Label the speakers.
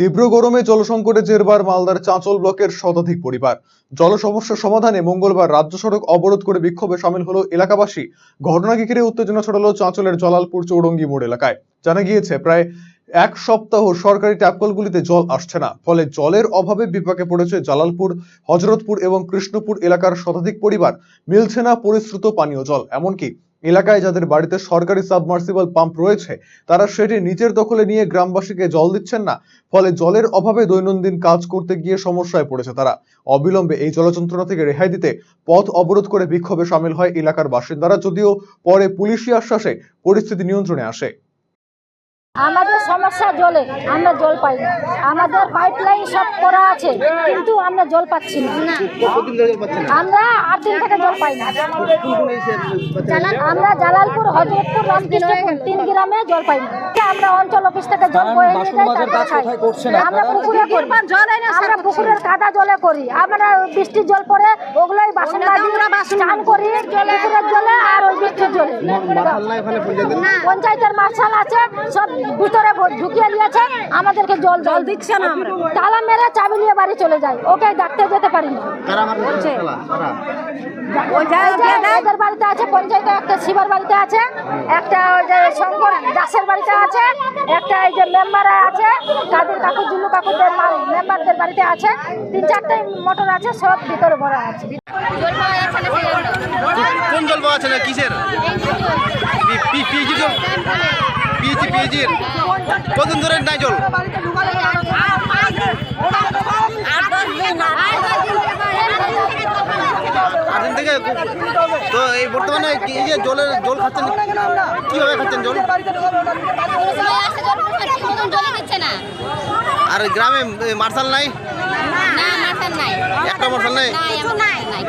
Speaker 1: তীব্র গরমে জলসংকটে জেরবার মালদার চাঁচল ব্লকের শতাধিক পরিবার। জল সমস্যা সমাধানে মঙ্গলবার রাজ্য সড়ক অবরোধ করে বিক্ষোভে সামিল হলো এলাকাবাসী। ঘটনাকে ঘিরে উত্তেজনা ছড়ালো চাঁচলের জলালপুর চৌরঙ্গি মোড় এলাকায়। জানা গিয়েছে, প্রায় এক সপ্তাহ সরকারি ট্যাপকলগুলিতে জল আসছে না। ফলে জলের অভাবে বিপাকে পড়েছে জালালপুর, হজরতপুর এবং কৃষ্ণপুর এলাকার শতাধিক পরিবার। মিলছে না পরিশ্রুত পানীয় জল। এমনকি এলাকায় যাদের বাড়িতে সরকারি সাবমার্সিবল পাম্প রয়েছে, তারা সেটি নিজের দখলে নিয়ে গ্রামবাসীকে জল দিচ্ছেন না। ফলে জলের অভাবে দৈনন্দিন কাজ করতে গিয়ে সমস্যায় পড়েছে তারা। অবিলম্বে এই জলযন্ত্রণা থেকে রেহাই দিতে পথ অবরোধ করে বিক্ষোভে সামিল হয় এলাকার বাসিন্দারা, যদিও পরে পুলিশি আশ্বাসে পরিস্থিতি নিয়ন্ত্রণে আসে।
Speaker 2: আমাদের সমস্যা জলে আমরা জল পাই না। আমাদের পাইপ লাইন সব করা আছে কিন্তু আমরা জল পাচ্ছি না। আমরা আট দিন থেকে জল পাই না? আমরা জালালপুর হজরতপুর রামকৃষ্ণপুর তিন গ্রামে জল পাই না। আমরা অঞ্চল অফিস থেকে জল বয়ে নিয়ে যাই আমরা পুকুরে করি। আমরা পুকুরের কাদা জলে করি। আমরা বৃষ্টির জল পরে ওগুলোই বাসন চান করি পুকুরের জলে
Speaker 3: পঞ্চায়েতের
Speaker 2: মার্শাল আছে সব ভিতরে ঢুকিয়ে দিয়েছে আমাদেরকে জল জল দিচ্ছে না তালা মেরে চাবি নিয়ে বাড়ি চলে যায়। ওকে ডাকতে যেতে পারি না বাড়িতে আছে পঞ্চায়েতে একটা শিবার বাড়িতে আছে একটা ওই যে শঙ্কর দাসের বাড়িতে আছে কাকুদের মেম্বারদের বাড়িতে আছে তিন চারটে মোটর আছে সব ভিতরে ভরা আছে।
Speaker 3: কোন জল পাওয়া যাচ্ছে না কিসের? কতদিন ধরে নাই জল? থেকে? তো এই বর্তমানে এই যে জলের জল খাচ্ছেন কীভাবে খাচ্ছেন জল? আর গ্রামে মার্শাল নাই?
Speaker 4: না মার্শাল নাই।
Speaker 3: একটা মার্শাল নাই?
Speaker 4: না নাই নাই।